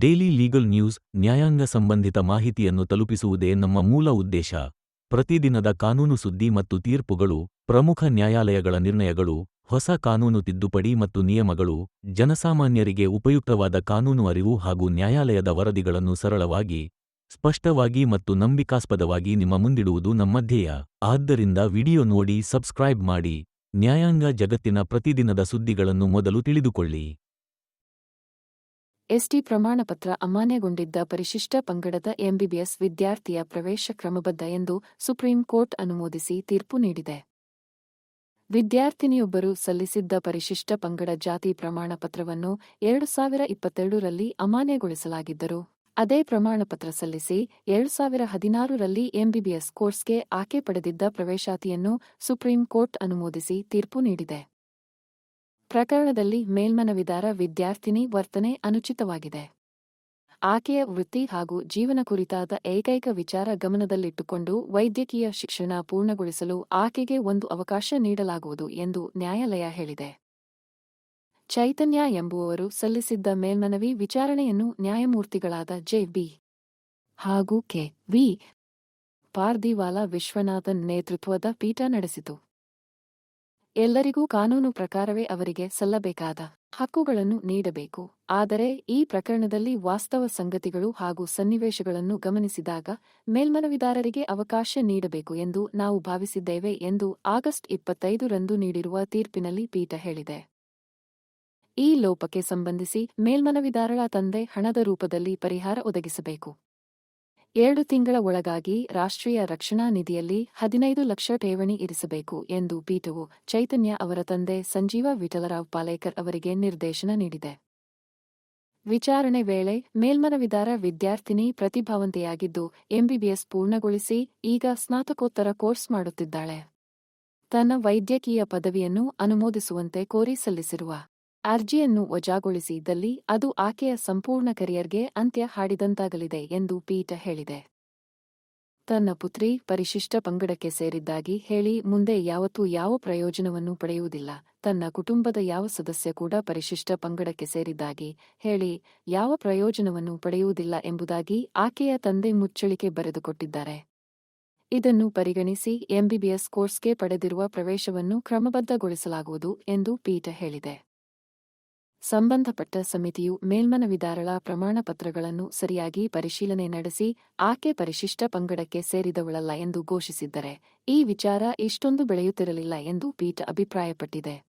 Daily legal news ನ್ಯಾಯಾಂಗ ಸಂಬಂಧಿತ ಮಾಹಿತಿಯನ್ನು ತಲುಪಿಸುವುದೇ ನಮ್ಮ ಮೂಲ ಉದ್ದೇಶ. ಪ್ರತಿದಿನದ ಕಾನೂನು ಸುದ್ದಿ ಮತ್ತು ತೀರ್ಪುಗಳು, ಪ್ರಮುಖ ನ್ಯಾಯಾಲಯಗಳ ನಿರ್ಣಯಗಳು, ಹೊಸ ಕಾನೂನು ತಿದ್ದುಪಡಿ ಮತ್ತು ನಿಯಮಗಳು, ಜನಸಾಮಾನ್ಯರಿಗೆ ಉಪಯುಕ್ತವಾದ ಕಾನೂನು ಅರಿವು ಹಾಗೂ ನ್ಯಾಯಾಲಯದ ವರದಿಗಳನ್ನು ಸರಳವಾಗಿ, ಸ್ಪಷ್ಟವಾಗಿ ಮತ್ತು ನಂಬಿಕಾಸ್ಪದವಾಗಿ ನಿಮ್ಮ ಮುಂದಿಡುವುದು ನಮ್ಮ ಧ್ಯೇಯ. ಆದ್ದರಿಂದ ವಿಡಿಯೋ ನೋಡಿ, ಸಬ್ಸ್ಕ್ರೈಬ್ ಮಾಡಿ. ನ್ಯಾಯಾಂಗ ಜಗತ್ತಿನ ಪ್ರತಿದಿನದ ಸುದ್ದಿಗಳನ್ನು ಮೊದಲು ತಿಳಿದುಕೊಳ್ಳಿ. ಎಸ್ಟಿ ಪ್ರಮಾಣಪತ್ರ ಅಮಾನ್ಯಗೊಂಡಿದ್ದ ಪರಿಶಿಷ್ಟ ಪಂಗಡದ ಎಂಬಿಬಿಎಸ್ ವಿದ್ಯಾರ್ಥಿಯ ಪ್ರವೇಶ ಕ್ರಮಬದ್ಧ ಎಂದು ಸುಪ್ರೀಂ ಕೋರ್ಟ್ ಅನುಮೋದಿಸಿ ತೀರ್ಪು ನೀಡಿದೆ. ವಿದ್ಯಾರ್ಥಿನಿಯೊಬ್ಬರು ಸಲ್ಲಿಸಿದ್ದ ಪರಿಶಿಷ್ಟ ಪಂಗಡ ಜಾತಿ ಪ್ರಮಾಣಪತ್ರವನ್ನು ಎರಡು ಸಾವಿರ ಇಪ್ಪತ್ತೆರಡರಲ್ಲಿ ಅಮಾನ್ಯಗೊಳಿಸಲಾಗಿದ್ದರು. ಅದೇ ಪ್ರಮಾಣಪತ್ರ ಸಲ್ಲಿಸಿ ಎರಡು ಸಾವಿರ ಹದಿನಾರರಲ್ಲಿ ಎಂಬಿಬಿಎಸ್ ಕೋರ್ಸ್ಗೆ ಆಕೆ ಪಡೆದಿದ್ದ ಪ್ರವೇಶಾತಿಯನ್ನು ಸುಪ್ರೀಂ ಕೋರ್ಟ್ ಅನುಮೋದಿಸಿ ತೀರ್ಪು ನೀಡಿದೆ. ಪ್ರಕರಣದಲ್ಲಿ ಮೇಲ್ಮನವಿದಾರ ವಿದ್ಯಾರ್ಥಿನಿ ವರ್ತನೆ ಅನುಚಿತವಾಗಿದೆ. ಆಕೆಯ ವೃತ್ತಿ ಹಾಗೂ ಜೀವನ ಕುರಿತಾದ ಏಕೈಕ ವಿಚಾರ ಗಮನದಲ್ಲಿಟ್ಟುಕೊಂಡು ವೈದ್ಯಕೀಯ ಶಿಕ್ಷಣ ಪೂರ್ಣಗೊಳಿಸಲು ಆಕೆಗೆ ಒಂದು ಅವಕಾಶ ನೀಡಲಾಗುವುದು ಎಂದು ನ್ಯಾಯಾಲಯ ಹೇಳಿದೆ. ಚೈತನ್ಯ ಎಂಬುವವರು ಸಲ್ಲಿಸಿದ್ದ ಮೇಲ್ಮನವಿ ವಿಚಾರಣೆಯನ್ನು ನ್ಯಾಯಮೂರ್ತಿಗಳಾದ ಜೆ. ಬಿ. ಹಾಗೂ ಕೆ. ವಿ. ಪಾರ್ದಿವಾಲಾ ವಿಶ್ವನಾಥನ್ ನೇತೃತ್ವದ ಪೀಠ ನಡೆಸಿತು. ಎಲ್ಲರಿಗೂ ಕಾನೂನು ಪ್ರಕಾರವೇ ಅವರಿಗೆ ಸಲ್ಲಬೇಕಾದ ಹಕ್ಕುಗಳನ್ನು ನೀಡಬೇಕು. ಆದರೆ ಈ ಪ್ರಕರಣದಲ್ಲಿ ವಾಸ್ತವ ಸಂಗತಿಗಳು ಹಾಗೂ ಸನ್ನಿವೇಶಗಳನ್ನು ಗಮನಿಸಿದಾಗ ಮೇಲ್ಮನವಿದಾರರಿಗೆ ಅವಕಾಶ ನೀಡಬೇಕು ಎಂದು ನಾವು ಭಾವಿಸಿದ್ದೇವೆ ಎಂದು ಆಗಸ್ಟ್ ಇಪ್ಪತ್ತೈದರಂದು ನೀಡಿರುವ ತೀರ್ಪಿನಲ್ಲಿ ಪೀಠ ಹೇಳಿದೆ. ಈ ಲೋಪಕ್ಕೆ ಸಂಬಂಧಿಸಿ ಮೇಲ್ಮನವಿದಾರಳ ತಂದೆ ಹಣದ ರೂಪದಲ್ಲಿ ಪರಿಹಾರ ಒದಗಿಸಬೇಕು. ಎರಡು ತಿಂಗಳ ಒಳಗಾಗಿ ರಾಷ್ಟ್ರೀಯ ರಕ್ಷಣಾ ನಿಧಿಯಲ್ಲಿ ಹದಿನೈದು ಲಕ್ಷ ಠೇವಣಿ ಇರಿಸಬೇಕು ಎಂದು ಪೀಠವು ಚೈತನ್ಯ ಅವರ ತಂದೆ ಸಂಜೀವ ವಿಠಲರಾವ್ ಪಾಲೇಕರ್ ಅವರಿಗೆ ನಿರ್ದೇಶನ ನೀಡಿದೆ. ವಿಚಾರಣೆ ವೇಳೆ ಮೇಲ್ಮನವಿದಾರ ವಿದ್ಯಾರ್ಥಿನಿ ಪ್ರತಿಭಾವಂತೆಯಾಗಿದ್ದು, ಎಂಬಿಬಿಎಸ್ ಪೂರ್ಣಗೊಳಿಸಿ ಈಗ ಸ್ನಾತಕೋತ್ತರ ಕೋರ್ಸ್ ಮಾಡುತ್ತಿದ್ದಾಳೆ. ತನ್ನ ವೈದ್ಯಕೀಯ ಪದವಿಯನ್ನು ಅನುಮೋದಿಸುವಂತೆ ಕೋರಿ ಸಲ್ಲಿಸಿರುವ ಅರ್ಜಿಯನ್ನು ವಜಾಗೊಳಿಸಿದ್ದಲ್ಲಿ ಅದು ಆಕೆಯ ಸಂಪೂರ್ಣ ಕರಿಯರ್ಗೆ ಅಂತ್ಯ ಹಾಡಿದಂತಾಗಲಿದೆ ಎಂದು ಪೀಠ ಹೇಳಿದೆ. ತನ್ನ ಪುತ್ರಿ ಪರಿಶಿಷ್ಟ ಪಂಗಡಕ್ಕೆ ಸೇರಿದ್ದಾಗಿ ಹೇಳಿ ಮುಂದೆ ಯಾವತ್ತೂ ಯಾವ ಪ್ರಯೋಜನವನ್ನೂ ಪಡೆಯುವುದಿಲ್ಲ. ತನ್ನ ಕುಟುಂಬದ ಯಾವ ಸದಸ್ಯ ಕೂಡ ಪರಿಶಿಷ್ಟ ಪಂಗಡಕ್ಕೆ ಸೇರಿದ್ದಾಗಿ ಹೇಳಿ ಯಾವ ಪ್ರಯೋಜನವನ್ನು ಪಡೆಯುವುದಿಲ್ಲ ಎಂಬುದಾಗಿ ಆಕೆಯ ತಂದೆ ಮುಚ್ಚಳಿಕೆ ಬರೆದುಕೊಟ್ಟಿದ್ದಾರೆ. ಇದನ್ನು ಪರಿಗಣಿಸಿ ಎಂಬಿಬಿಎಸ್ ಕೋರ್ಸ್ಗೆ ಪಡೆದಿರುವ ಪ್ರವೇಶವನ್ನು ಕ್ರಮಬದ್ಧಗೊಳಿಸಲಾಗುವುದು ಎಂದು ಪೀಠ ಹೇಳಿದೆ. ಸಂಬಂಧಪಟ್ಟ ಸಮಿತಿಯು ಮೇಲ್ಮನವಿದಾರಳ ಪ್ರಮಾಣಪತ್ರಗಳನ್ನು ಸರಿಯಾಗಿ ಪರಿಶೀಲನೆ ನಡೆಸಿ ಆಕೆ ಪರಿಶಿಷ್ಟ ಪಂಗಡಕ್ಕೆ ಸೇರಿದವಳಲ್ಲ ಎಂದು ಘೋಷಿಸಿದ್ದರೆ, ಈ ವಿಚಾರ ಇಷ್ಟೊಂದು ಬೆಳೆಯುತ್ತಿರಲಿಲ್ಲ ಎಂದು ಪೀಠ ಅಭಿಪ್ರಾಯಪಟ್ಟಿದೆ.